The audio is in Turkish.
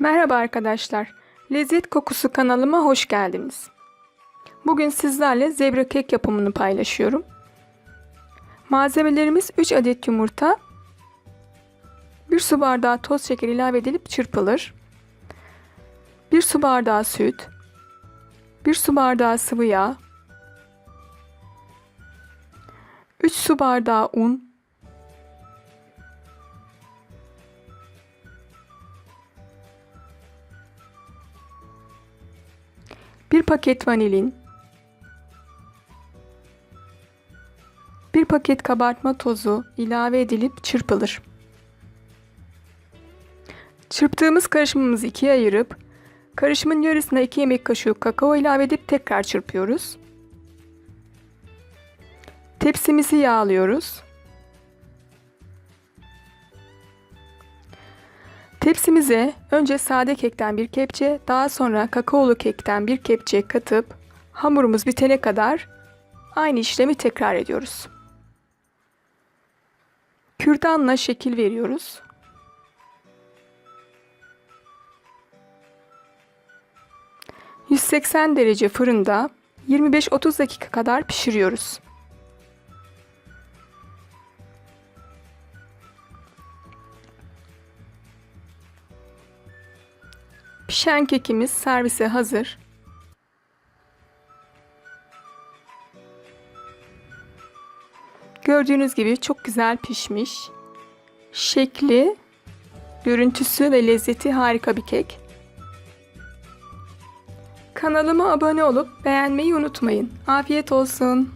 Merhaba arkadaşlar. Lezzet Kokusu kanalıma hoş geldiniz. Bugün sizlerle zebra kek yapımını paylaşıyorum. Malzemelerimiz 3 adet yumurta, 1 su bardağı toz şeker ilave edilip çırpılır. 1 su bardağı süt, 1 su bardağı sıvı yağ, 3 su bardağı un, 1 paket vanilin, 1 paket kabartma tozu ilave edilip çırpılır. Çırptığımız karışımımızı ikiye ayırıp karışımın yarısına 2 yemek kaşığı kakao ilave edip tekrar çırpıyoruz. Tepsimizi yağlıyoruz. Tepsimize önce sade kekten bir kepçe, daha sonra kakaolu kekten bir kepçe katıp hamurumuz bitene kadar aynı işlemi tekrar ediyoruz. Kürdanla şekil veriyoruz. ...180 derece fırında 25-30 dakika kadar pişiriyoruz. Pişen kekimiz servise hazır. Gördüğünüz gibi çok güzel pişmiş. Şekli, görüntüsü ve lezzeti harika bir kek. Kanalıma abone olup beğenmeyi unutmayın. Afiyet olsun.